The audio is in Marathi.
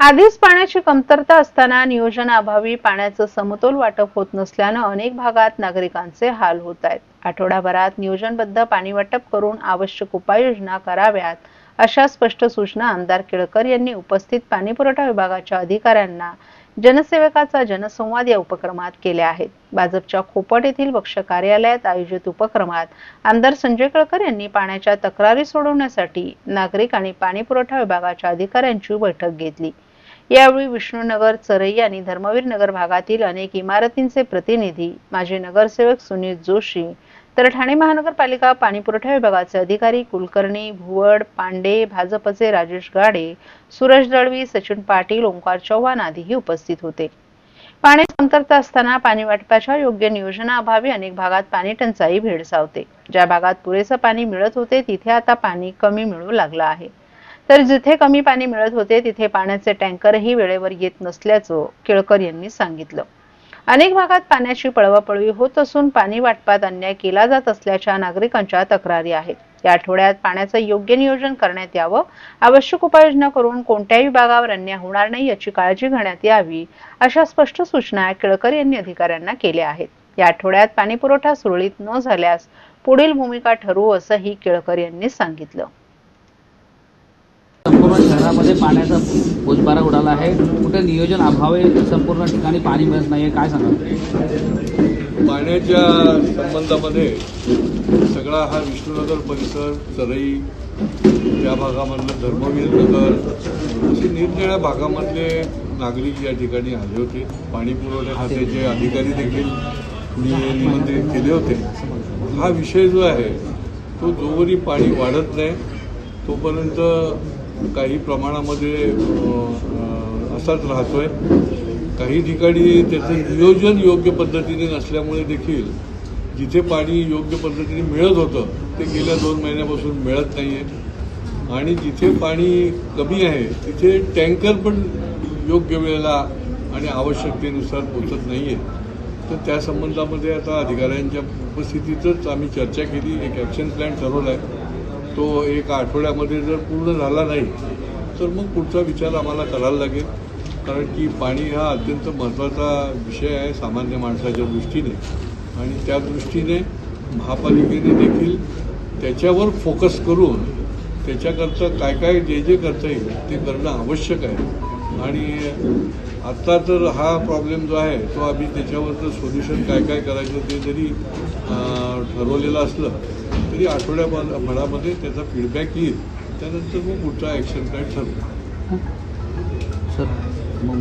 आधीच पाण्याची कमतरता असताना नियोजनाअभावी पाण्याचं समतोल वाटप होत नसल्यानं अनेक भागात नागरिकांचे हाल होत आहेत. आठवडाभरात नियोजनबद्ध पाणी वाटप करून आवश्यक उपाययोजना कराव्यात अशा स्पष्ट सूचना आमदार केळकर यांनी उपस्थित पाणीपुरवठा विभागाच्या अधिकाऱ्यांना जनसेवकाचा जनसंवाद या उपक्रमात केल्या आहेत. भाजपच्या खोपट येथील पक्ष कार्यालयात आयोजित उपक्रमात आमदार संजय केळकर यांनी पाण्याच्या तक्रारी सोडवण्यासाठी नागरिक आणि पाणीपुरवठा विभागाच्या अधिकाऱ्यांची बैठक घेतली. यावेळी विष्णुनगर चरई आणि धर्मवीर नगर भागातील अनेक इमारतींचे प्रतिनिधी माजी नगरसेवक सुनील जोशी तर ठाणे महानगरपालिका पाणीपुरवठा विभागाचे अधिकारी कुलकर्णी भुवड पांडे भाजपचे राजेश गाडे सुरेश दळवी सचिन पाटील ओंकार चव्हाण आदीही उपस्थित होते. पाणी कमतरता असताना पाणी वाटपाच्या योग्य नियोजनाअभावी अनेक भागात पाणी टंचाई भेडसावते. ज्या भागात पुरेसं पाणी मिळत होते तिथे आता पाणी कमी मिळू लागलं आहे. तर जिथे कमी पाणी मिळत होते तिथे पाण्याचे टँकरही वेळेवर येत नसल्याचं केळकर यांनी सांगितलं. अनेक भागात पाण्याची पळवापळवी होत असून पाणी वाटपात अन्याय केला जात असल्याच्या नागरिकांच्या तक्रारी आहेत. या आठवड्यात पाण्याचं योग्य नियोजन करण्यात यावं आवश्यक उपाययोजना करून कोणत्याही भागावर अन्याय होणार नाही याची काळजी घेण्यात यावी अशा स्पष्ट सूचना केळकर यांनी अधिकाऱ्यांना केल्या आहेत. या आठवड्यात पाणीपुरवठा सुरळीत न झाल्यास पुढील भूमिका ठरवू असंही केळकर यांनी सांगितलं. पाण्याचा पोचबारा उडाला आहे. कुठे नियोजन अभावे संपूर्ण ठिकाणी पाणी मिळत नाहीये. काय सांगा पाण्याच्या संबंधामध्ये सगळा हा विष्णुनगर परिसर चरई या भागामधलं धर्मवीर नगर असे निरनिळ्या भागामधले नागरिक या ठिकाणी आले होते. पाणी पुरवठा खात्याचे अधिकारी देखील मी निमंत्रित केले होते. हा विषय जो आहे तो जोवरी पाणी वाढत नाही. तोपर्यंत काही प्रमाणामध्ये असाच राहतो असाच राहतोय. काही ठिकाणी त्याचं नियोजन योग्य पद्धतीने नसल्यामुळे देखील जिथे पाणी योग्य पद्धतीने मिळत होतं ते गेल्या दोन महिन्यापासून मिळत नाही आहे आणि जिथे पाणी कमी आहे तिथे टँकर पण योग्य वेळेला आणि आवश्यकतेनुसार पोचत नाही आहे तर त्या संबंधामध्ये आता अधिकाऱ्यांच्या उपस्थितीतच आम्ही चर्चा केली. एक ॲक्शन प्लॅन ठरवला आहे तो एक आठवड्यामध्ये जर पूर्ण झाला नाही तर मग पुढचा विचार आम्हाला करायला लागेल. कारण की पाणी हा अत्यंत महत्त्वाचा विषय आहे सामान्य माणसाच्या दृष्टीने. आणि त्या दृष्टीने महापालिकेने देखील त्याच्यावर फोकस करून त्याच्याकरता काय काय जे जे करता येईल ते करणं आवश्यक आहे. आणि आत्ता तर हा प्रॉब्लेम जो आहे तो आम्ही त्याच्यावरचं सोल्युशन काय काय करायचं ते जरी ठरवलेलं असलं तरी आठवड्याभरामध्ये त्याचा फीडबॅक येईल. त्यानंतर मग पुढचा ॲक्शन प्लॅन ठरवू. सर